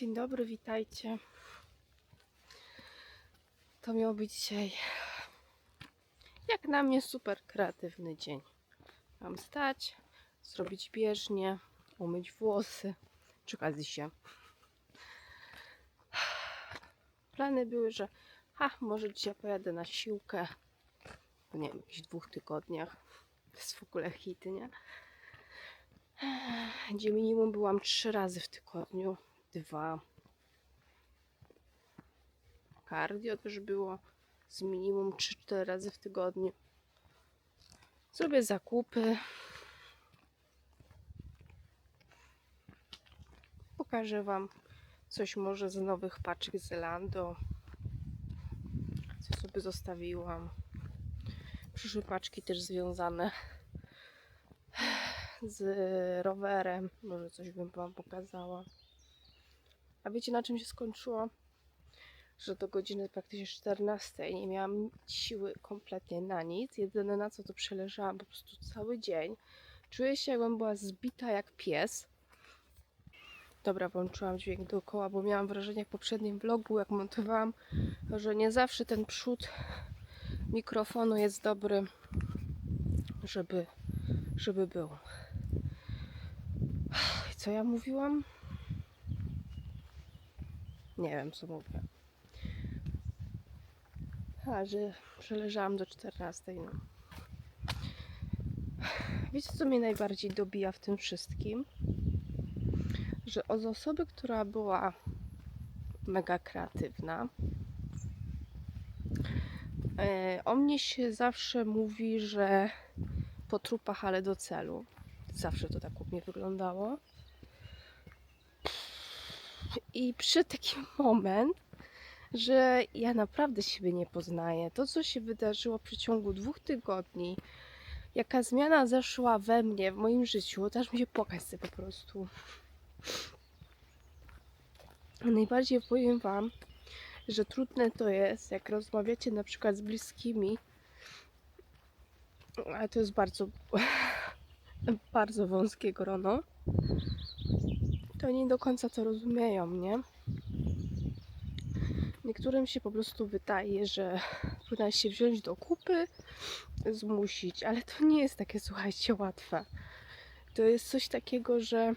Dzień dobry, witajcie. To miał być dzisiaj, jak na mnie, super kreatywny dzień. Mam stać, zrobić bieżnię, umyć włosy, okazji się. Plany były, że ha, może dzisiaj pojadę na siłkę, po nie wiem, jakichś dwóch tygodniach. To jest w ogóle hit, nie? Gdzie minimum byłam trzy razy w tygodniu. Dwa. Cardio też było z minimum 3-4 razy w tygodniu. Zrobię zakupy. Pokażę Wam coś może z nowych paczek z Zalando. Co sobie zostawiłam. Przyszły paczki też związane z rowerem. Może coś bym Wam pokazała. A wiecie na czym się skończyło? Że do godziny praktycznie 14 nie miałam siły kompletnie na nic. Jedyne na co to przeleżałam po prostu cały dzień. Czuję się jakbym była zbita jak pies. Dobra, włączyłam dźwięk dookoła, bo miałam wrażenie jak w poprzednim vlogu, jak montowałam, że nie zawsze ten przód mikrofonu jest dobry, żeby, żeby był. I co ja mówiłam? Nie wiem, co mówię. A, że przeleżałam do 14. No. Wiecie, co mnie najbardziej dobija w tym wszystkim? Że od osoby, która była mega kreatywna, e, o mnie się zawsze mówi, że po trupach, ale do celu. Zawsze to tak u mnie wyglądało. I przyszedł taki moment, że ja naprawdę siebie nie poznaję. To, co się wydarzyło w przeciągu dwóch tygodni, jaka zmiana zeszła we mnie, w moim życiu, to aż mi się płakać po prostu. Najbardziej powiem Wam, że trudne to jest, jak rozmawiacie na przykład z bliskimi, ale to jest bardzo, bardzo wąskie grono, to nie do końca to rozumieją, nie? Niektórym się po prostu wydaje, że powinna się wziąć do kupy, zmusić, ale to nie jest takie, słuchajcie, łatwe. To jest coś takiego, że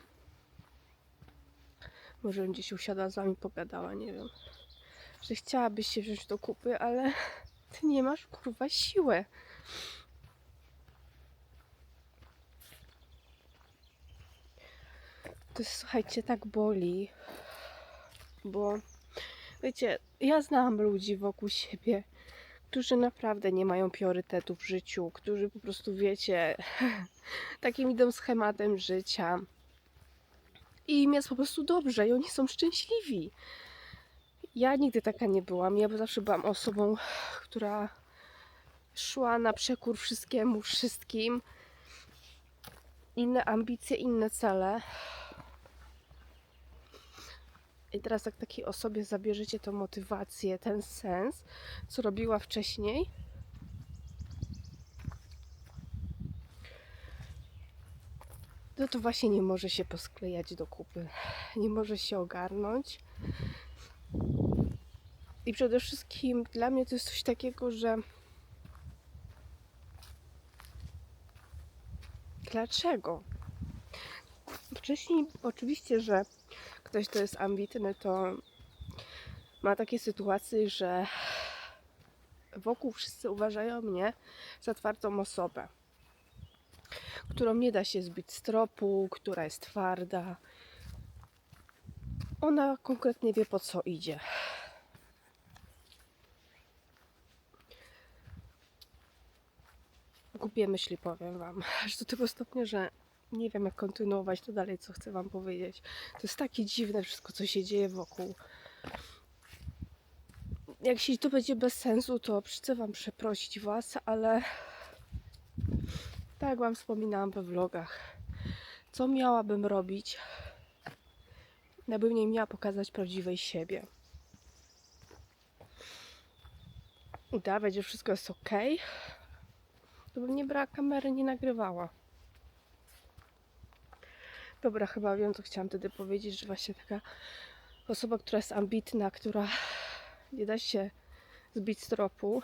może bym gdzieś usiadła z wami, pogadała, nie wiem, że chciałabyś się wziąć do kupy, ale ty nie masz kurwa siły. To słuchajcie, tak boli, bo wiecie, ja znam ludzi wokół siebie, którzy naprawdę nie mają priorytetu w życiu, którzy po prostu, wiecie, takim idą schematem życia. I im jest po prostu dobrze i oni są szczęśliwi. Ja nigdy taka nie byłam. Ja zawsze byłam osobą, która szła na przekór wszystkiemu, wszystkim. Inne ambicje, inne cele. I teraz jak takiej osobie zabierzecie tą motywację, ten sens, co robiła wcześniej, no to właśnie nie może się posklejać do kupy. Nie może się ogarnąć. I przede wszystkim dla mnie to jest coś takiego, że dlaczego? Wcześniej oczywiście, że ktoś, kto jest ambitny, to ma takie sytuacje, że wokół wszyscy uważają mnie za twardą osobę, którą nie da się zbić z tropu, która jest twarda. Ona konkretnie wie po co idzie. Głupie myśli powiem Wam, aż do tego stopnia, że nie wiem jak kontynuować to dalej, co chcę Wam powiedzieć. To jest takie dziwne wszystko, co się dzieje wokół. Jak się to będzie bez sensu, to chcę Wam przeprosić Was, ale tak jak Wam wspominałam we vlogach, co miałabym robić, abym nie miała pokazać prawdziwej siebie. Udawać, że wszystko jest ok, to bym nie brała kamery, nie nagrywała. Dobra, chyba wiem, co chciałam wtedy powiedzieć, że właśnie taka osoba, która jest ambitna, która nie da się zbić z tropu.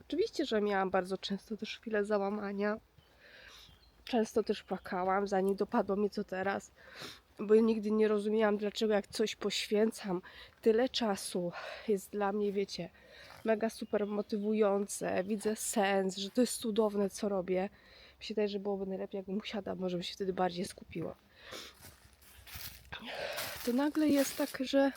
Oczywiście, że miałam bardzo często też chwilę załamania. Często też płakałam, zanim dopadło mnie co teraz, bo nigdy nie rozumiałam, dlaczego jak coś poświęcam, tyle czasu jest dla mnie, wiecie, mega super motywujące, widzę sens, że to jest cudowne, co robię. Wydaje, że byłoby najlepiej, jakbym usiadła, może bym się wtedy bardziej skupiła. To nagle jest tak, że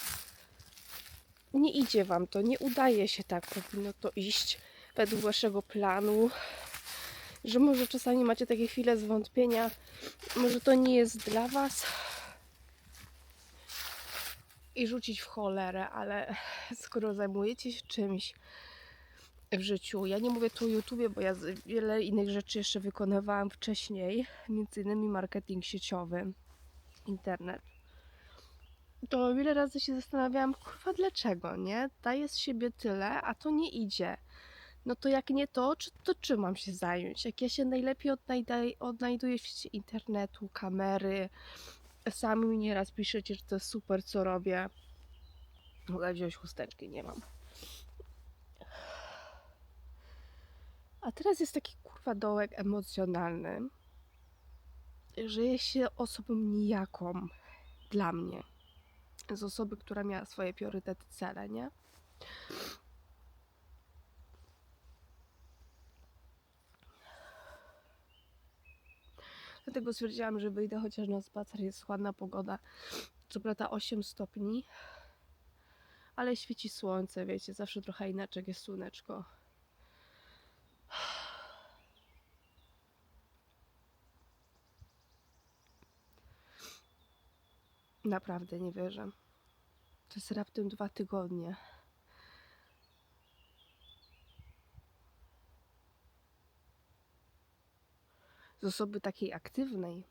nie idzie wam to, nie udaje się tak, powinno to iść według waszego planu, że może czasami macie takie chwile zwątpienia, może to nie jest dla was i rzucić w cholerę, ale skoro zajmujecie się czymś w życiu, ja nie mówię tu o YouTubie, bo ja wiele innych rzeczy jeszcze wykonywałam wcześniej, między innymi marketing sieciowy, internet to wiele razy się zastanawiałam, kurwa, dlaczego, nie? Daję z siebie tyle, a to nie idzie. No to jak nie to, czy, to czym mam się zająć? Jak ja się najlepiej odnajdaj, odnajduję w świecie internetu, kamery, sami mi nieraz piszecie, że to jest super, co robię. Mogę wziąć chusteczki, nie mam. A teraz jest taki kurwa dołek emocjonalny, że jest się osobą nijaką dla mnie z osoby, która miała swoje priorytety, cele, nie? Dlatego stwierdziłam, że wyjdę chociaż na spacer, jest ładna pogoda. Co prawda 8 stopni, ale świeci słońce, wiecie, zawsze trochę inaczej jest słoneczko. Naprawdę nie wierzę. To jest raptem dwa tygodnie. Z osoby takiej aktywnej,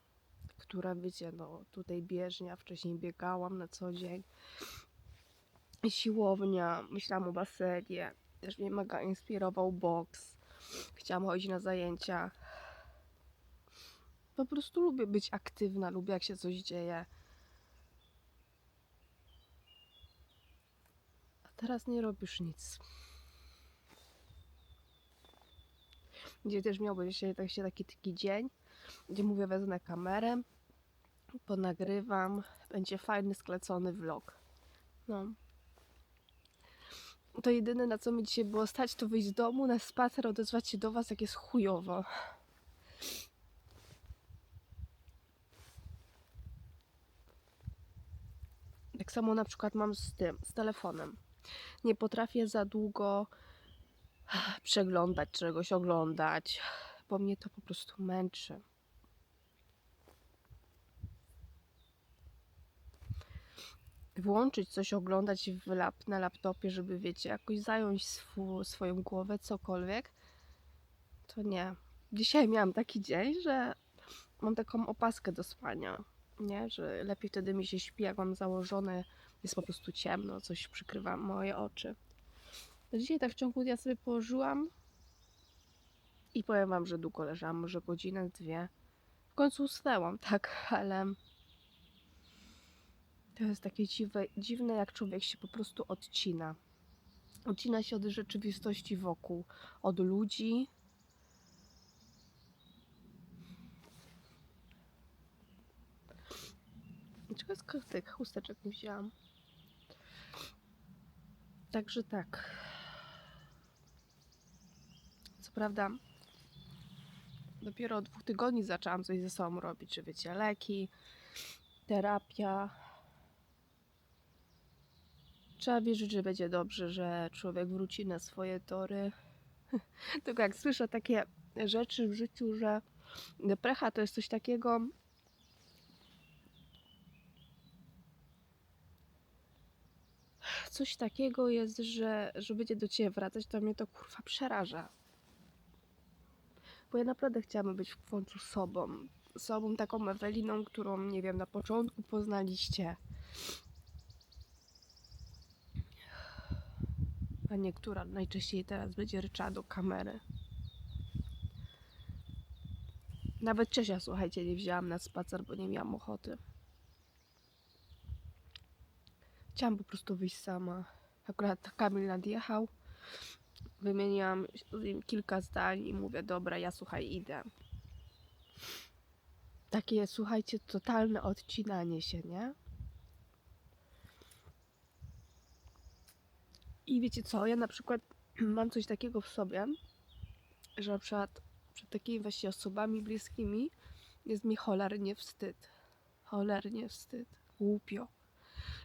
która wiecie, no tutaj bieżnia, wcześniej biegałam na co dzień. Siłownia, myślałam o basenie. Też mnie mega inspirował boks. Chciałam chodzić na zajęcia. Po prostu lubię być aktywna, lubię jak się coś dzieje. Teraz nie robisz nic. Gdzie też miał być się tak- się taki, taki dzień, gdzie mówię, wezmę kamerę, ponagrywam, będzie fajny, sklecony vlog. No. To jedyne, na co mi dzisiaj było stać, to wyjść z domu na spacer, odezwać się do Was, jak jest chujowo. Tak samo na przykład mam z tym, z telefonem. Nie potrafię za długo przeglądać czegoś, oglądać, bo mnie to po prostu męczy. Włączyć coś, oglądać w lap, na laptopie, żeby wiecie, jakoś zająć swu, swoją głowę, cokolwiek, to nie. Dzisiaj miałam taki dzień, że mam taką opaskę do spania, nie? Że lepiej wtedy mi się śpi, jak mam założone, jest po prostu ciemno, coś przykrywa moje oczy. Dzisiaj tak w ciągu dnia sobie położyłam i powiem wam, że długo leżałam, może godzinę, dwie. W końcu usnęłam, tak, ale to jest takie dziwne, dziwne, jak człowiek się po prostu odcina. Odcina się od rzeczywistości wokół, od ludzi. Czego z tych chusteczek nie wzięłam? Także tak. Co prawda, dopiero od dwóch tygodni zaczęłam coś ze sobą robić, że wiecie, leki, terapia. Trzeba wierzyć, że będzie dobrze, że człowiek wróci na swoje tory. Tylko jak słyszę takie rzeczy w życiu, że deprecha to jest coś takiego, coś takiego jest, że, że będzie do ciebie wracać, to mnie to kurwa przeraża. Bo ja naprawdę chciałabym być w końcu sobą. Sobą taką Eweliną, którą, nie wiem, na początku poznaliście. A niektóra najczęściej teraz będzie ryczała do kamery. Nawet Czesia, słuchajcie, nie wzięłam na spacer, bo nie miałam ochoty. Chciałam po prostu wyjść sama. Akurat Kamil nadjechał. Wymieniłam kilka zdań i mówię, dobra, ja słuchaj, idę. Takie, słuchajcie, totalne odcinanie się, nie? I wiecie co, ja na przykład mam coś takiego w sobie, że na przykład przed takimi właśnie osobami bliskimi jest mi cholernie wstyd. Cholernie wstyd. Głupio.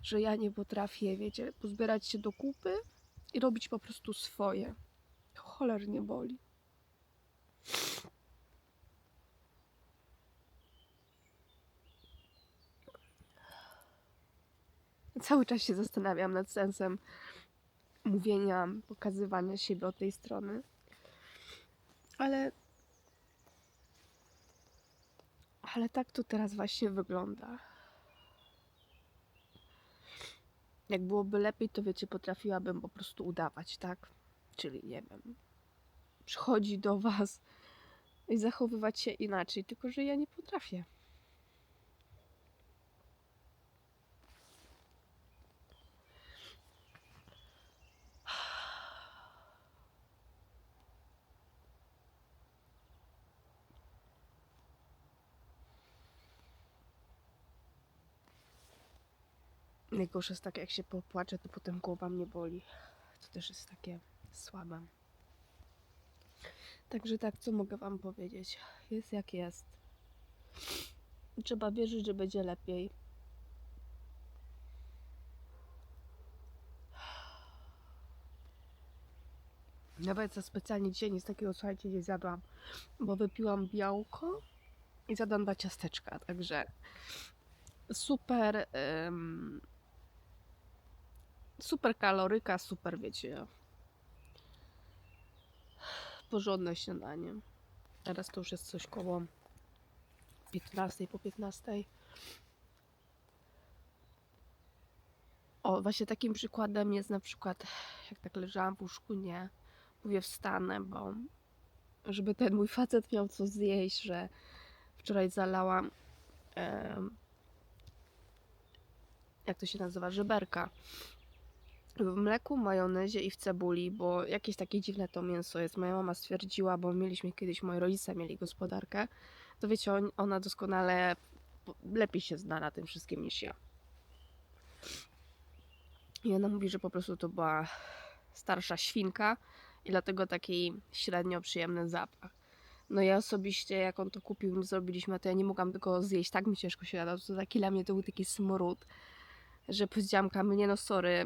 Że ja nie potrafię, wiecie, pozbierać się do kupy i robić po prostu swoje. Cholernie boli. Cały czas się zastanawiam nad sensem mówienia, pokazywania siebie od tej strony. Ale. Ale tak to teraz właśnie wygląda. Jak byłoby lepiej, to wiecie, potrafiłabym po prostu udawać, tak? Czyli nie wiem. Przychodzi do was i zachowywać się inaczej, tylko że ja nie potrafię. Najgorsze jest tak, jak się popłaczę, to potem głowa mnie boli. To też jest takie słabe. Także tak, co mogę Wam powiedzieć? Jest jak jest. Trzeba wierzyć, że będzie lepiej. Nawet za specjalnie dzisiaj nic takiego, słuchajcie, nie zjadłam, bo wypiłam białko i zjadłam dwa ciasteczka, także super super kaloryka, super wiecie porządne śniadanie. Teraz to już jest coś koło 15 po 15. O, właśnie takim przykładem jest na przykład, jak tak leżałam w łóżku, nie, mówię wstanę, bo żeby ten mój facet miał co zjeść, że wczoraj zalałam em, jak to się nazywa, żeberka w mleku, majonezie i w cebuli, bo jakieś takie dziwne to mięso jest. Moja mama stwierdziła, bo mieliśmy kiedyś, moi rodzice mieli gospodarkę, to wiecie, on- ona doskonale lepiej się zna na tym wszystkim niż ja. I ona mówi, że po prostu to była starsza świnka i dlatego taki średnio przyjemny zapach. No ja osobiście, jak on to kupił, my zrobiliśmy, to ja nie mogłam tego zjeść, tak mi ciężko się jadło, to taki dla mnie to był taki smród, że powiedziałam Kamil, nie no sorry,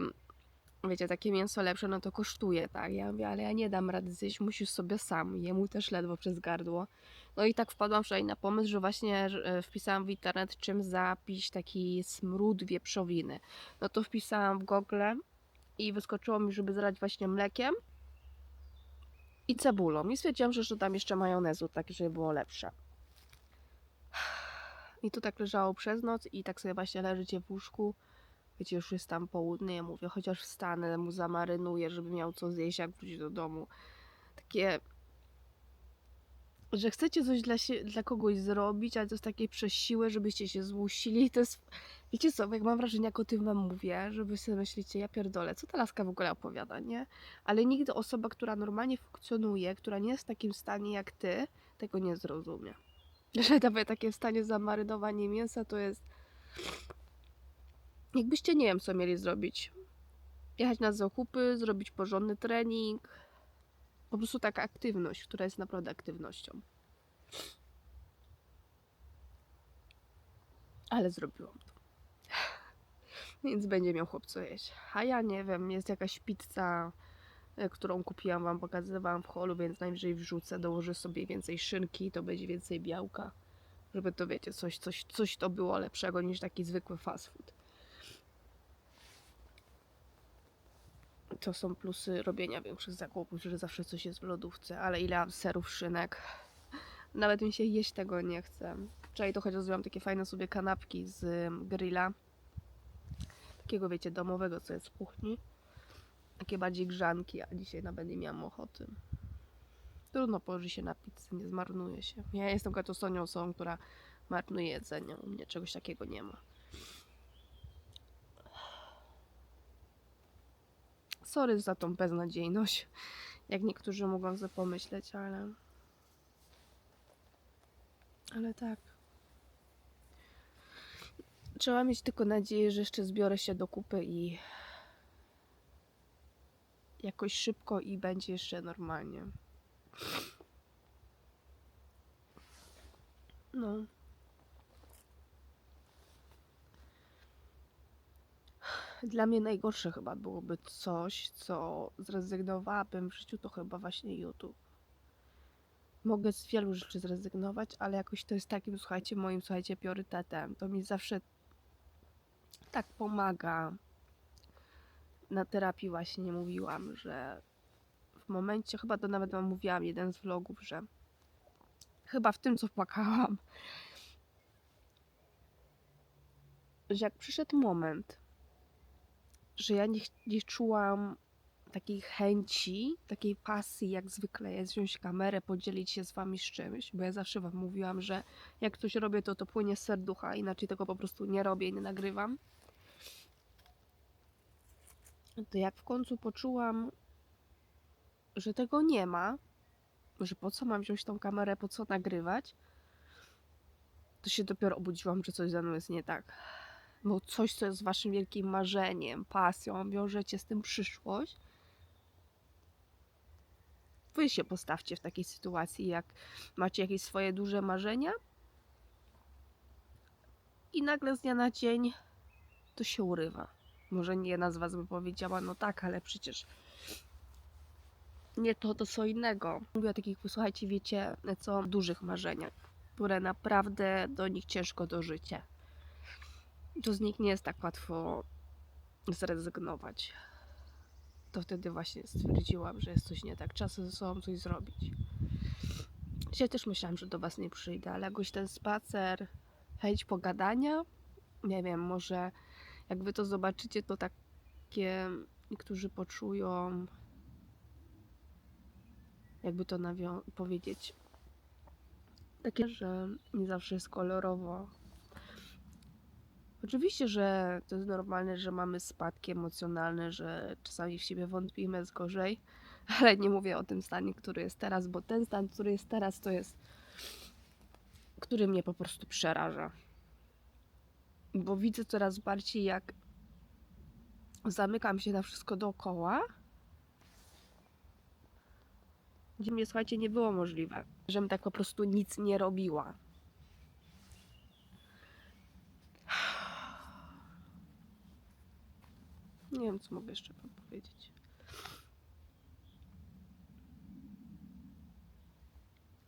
wiecie, takie mięso lepsze, no to kosztuje, tak? Ja mówię, ale ja nie dam rady zjeść, musisz sobie sam. Jemu też ledwo przez gardło. No i tak wpadłam wczoraj na pomysł, że właśnie e, wpisałam w internet, czym zapić taki smród wieprzowiny. No to wpisałam w Google i wyskoczyło mi, żeby zalać właśnie mlekiem i cebulą. I stwierdziłam, że dodam jeszcze majonezu, tak żeby było lepsze. I to tak leżało przez noc i tak sobie właśnie leżycie w łóżku wiecie, już jest tam południe, ja mówię, chociaż wstanę, mu zamarynuję, żeby miał co zjeść, jak wróci do domu. Takie, że chcecie coś dla, się, dla kogoś zrobić, ale to jest takie przez siłę, żebyście się zmusili. To jest, wiecie co, jak mam wrażenie, jak o tym wam mówię, że wy sobie myślicie, ja pierdolę, co ta laska w ogóle opowiada, nie? Ale nigdy osoba, która normalnie funkcjonuje, która nie jest w takim stanie jak ty, tego nie zrozumie. Że nawet takie stanie zamarynowanie mięsa to jest Jakbyście nie wiem, co mieli zrobić. Jechać na zakupy, zrobić porządny trening. Po prostu taka aktywność, która jest naprawdę aktywnością. Ale zrobiłam to. Więc będzie miał chłop co jeść. A ja nie wiem, jest jakaś pizza, e, którą kupiłam, wam pokazywałam w holu, więc najwyżej wrzucę, dołożę sobie więcej szynki, to będzie więcej białka. Żeby to wiecie, coś, coś, coś to było lepszego niż taki zwykły fast food. To są plusy robienia większych zakupów, że zawsze coś jest w lodówce, ale ile mam serów, szynek. Nawet mi się jeść tego nie chce. Wczoraj to chociaż zrobiłam takie fajne sobie kanapki z ym, grilla. Takiego wiecie, domowego, co jest w kuchni. Takie bardziej grzanki, a dzisiaj nawet nie miałam ochoty. Trudno położy się na pizzę, nie zmarnuje się. Ja jestem katosonią osobą, która marnuje jedzenie. U mnie czegoś takiego nie ma. Sorry za tą beznadziejność, jak niektórzy mogą sobie pomyśleć, ale... Ale tak. Trzeba mieć tylko nadzieję, że jeszcze zbiorę się do kupy i jakoś szybko i będzie jeszcze normalnie. No. Dla mnie najgorsze chyba byłoby coś, co zrezygnowałabym w życiu, to chyba właśnie YouTube. Mogę z wielu rzeczy zrezygnować, ale jakoś to jest takim, słuchajcie, moim, słuchajcie, priorytetem. To mi zawsze tak pomaga. Na terapii właśnie mówiłam, że w momencie, chyba to nawet wam mówiłam, jeden z vlogów, że chyba w tym, co płakałam, że jak przyszedł moment, że ja nie, nie czułam takiej chęci, takiej pasji, jak zwykle jest wziąć kamerę, podzielić się z wami z czymś, bo ja zawsze wam mówiłam, że jak coś robię, to to płynie z serducha, inaczej tego po prostu nie robię i nie nagrywam. To jak w końcu poczułam, że tego nie ma, że po co mam wziąć tą kamerę, po co nagrywać, to się dopiero obudziłam, że coś ze mną jest nie tak. Bo coś, co jest waszym wielkim marzeniem, pasją, wiążecie z tym przyszłość, wy się postawcie w takiej sytuacji, jak macie jakieś swoje duże marzenia i nagle z dnia na dzień to się urywa. Może nie jedna z was by powiedziała, no tak, ale przecież nie to, to co innego. Mówię o takich, słuchajcie, wiecie, co dużych marzeniach, które naprawdę do nich ciężko dożycie. To z nich nie jest tak łatwo zrezygnować. To wtedy właśnie stwierdziłam, że jest coś nie tak. Czas ze sobą coś zrobić. Dzisiaj też myślałam, że do Was nie przyjdę, ale jakoś ten spacer, chęć pogadania, nie wiem, może jak Wy to zobaczycie, to takie niektórzy poczują, jakby to powiedzieć, takie, że nie zawsze jest kolorowo. Oczywiście, że to jest normalne, że mamy spadki emocjonalne, że czasami w siebie wątpimy, jest gorzej, ale nie mówię o tym stanie, który jest teraz, bo ten stan, który jest teraz, to jest, który mnie po prostu przeraża. Bo widzę coraz bardziej, jak zamykam się na wszystko dookoła, gdzie mnie, słuchajcie, nie było możliwe, żebym tak po prostu nic nie robiła. Nie wiem, co mogę jeszcze wam powiedzieć.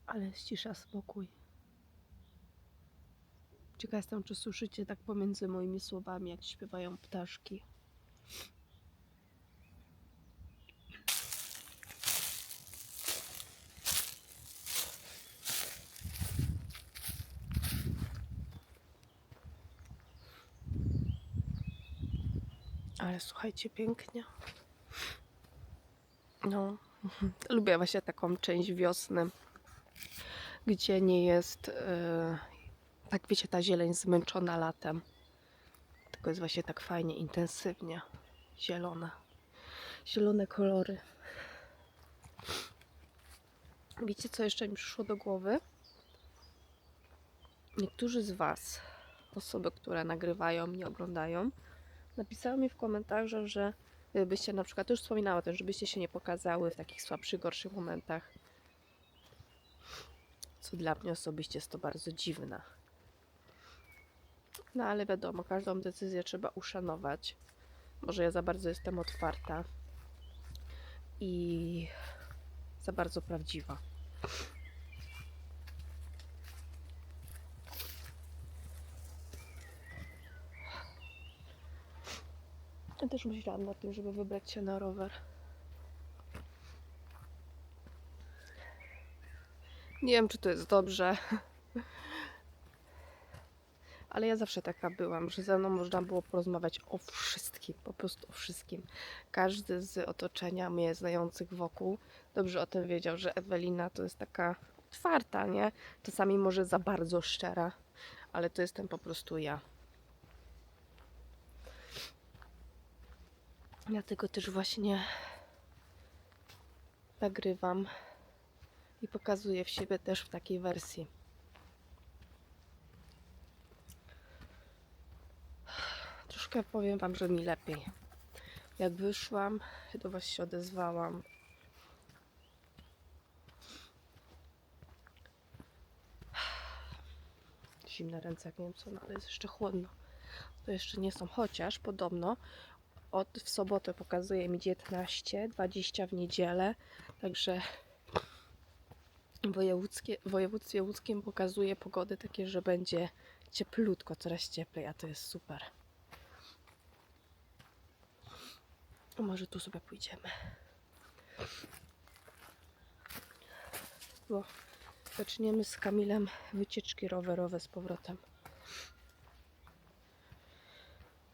Ale cisza, spokój. Ciekawa jestem, czy słyszycie tak pomiędzy moimi słowami, jak śpiewają ptaszki. Ale słuchajcie, pięknie. No, lubię właśnie taką część wiosny, gdzie nie jest, e, tak wiecie, ta zieleń zmęczona latem. Tylko jest właśnie tak fajnie, intensywnie zielona. Zielone kolory. Wiecie, co jeszcze mi przyszło do głowy? Niektórzy z Was, osoby, które nagrywają, mnie oglądają, napisały mi w komentarzach, że byście na przykład, już wspominała o tym, żebyście się nie pokazały w takich słabszych, gorszych momentach. Co dla mnie osobiście jest to bardzo dziwne. No ale wiadomo, każdą decyzję trzeba uszanować. Może ja za bardzo jestem otwarta i za bardzo prawdziwa. Ja też myślałam nad tym, żeby wybrać się na rower. Nie wiem, czy to jest dobrze. Ale ja zawsze taka byłam, że ze mną można było porozmawiać o wszystkim, po prostu o wszystkim. Każdy z otoczenia mnie znających wokół dobrze o tym wiedział, że Ewelina to jest taka otwarta, nie? Czasami może za bardzo szczera, ale to jestem po prostu ja. Dlatego też właśnie nagrywam i pokazuję w siebie też w takiej wersji. Troszkę powiem Wam, że mi lepiej. Jak wyszłam, do Was się odezwałam. Zimne ręce, jak nie wiem co, no ale jest jeszcze chłodno. To jeszcze nie są, chociaż podobno od w sobotę pokazuje mi 19, 20 w niedzielę, także wojewódzkie, w województwie łódzkim pokazuje pogody takie, że będzie cieplutko, coraz cieplej, a to jest super. Może tu sobie pójdziemy. Bo zaczniemy z Kamilem wycieczki rowerowe z powrotem.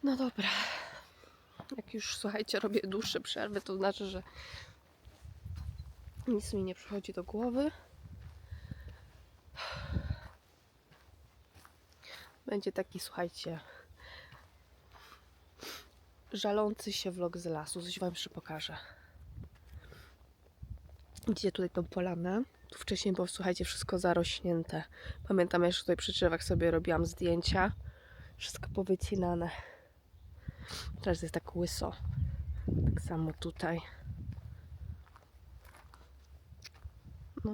No dobra. Jak już słuchajcie, robię dłuższe przerwy, to znaczy, że nic mi nie przychodzi do głowy. Będzie taki, słuchajcie, żalący się vlog z lasu. Coś Wam jeszcze pokażę. Widzicie tutaj tą polanę? Tu wcześniej było, słuchajcie, wszystko zarośnięte. Pamiętam jeszcze tutaj przy drzewach sobie robiłam zdjęcia. Wszystko powycinane. Teraz jest tak łyso. Tak samo tutaj. No.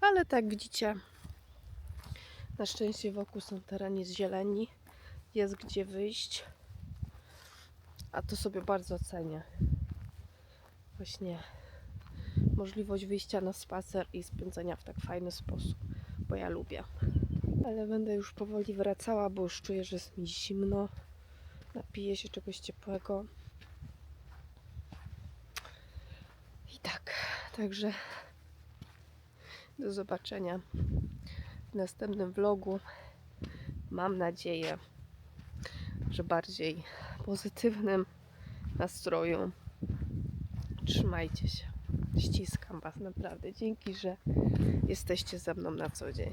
Ale tak widzicie, na szczęście wokół są tereny z zieleni. Jest gdzie wyjść. A to sobie bardzo cenię. Właśnie możliwość wyjścia na spacer i spędzenia w tak fajny sposób, bo ja lubię. Ale będę już powoli wracała, bo już czuję, że jest mi zimno. Napiję się czegoś ciepłego. I tak, także do zobaczenia w następnym vlogu. Mam nadzieję, że bardziej pozytywnym nastroju. Trzymajcie się. Ściskam Was naprawdę. Dzięki, że jesteście ze mną na co dzień.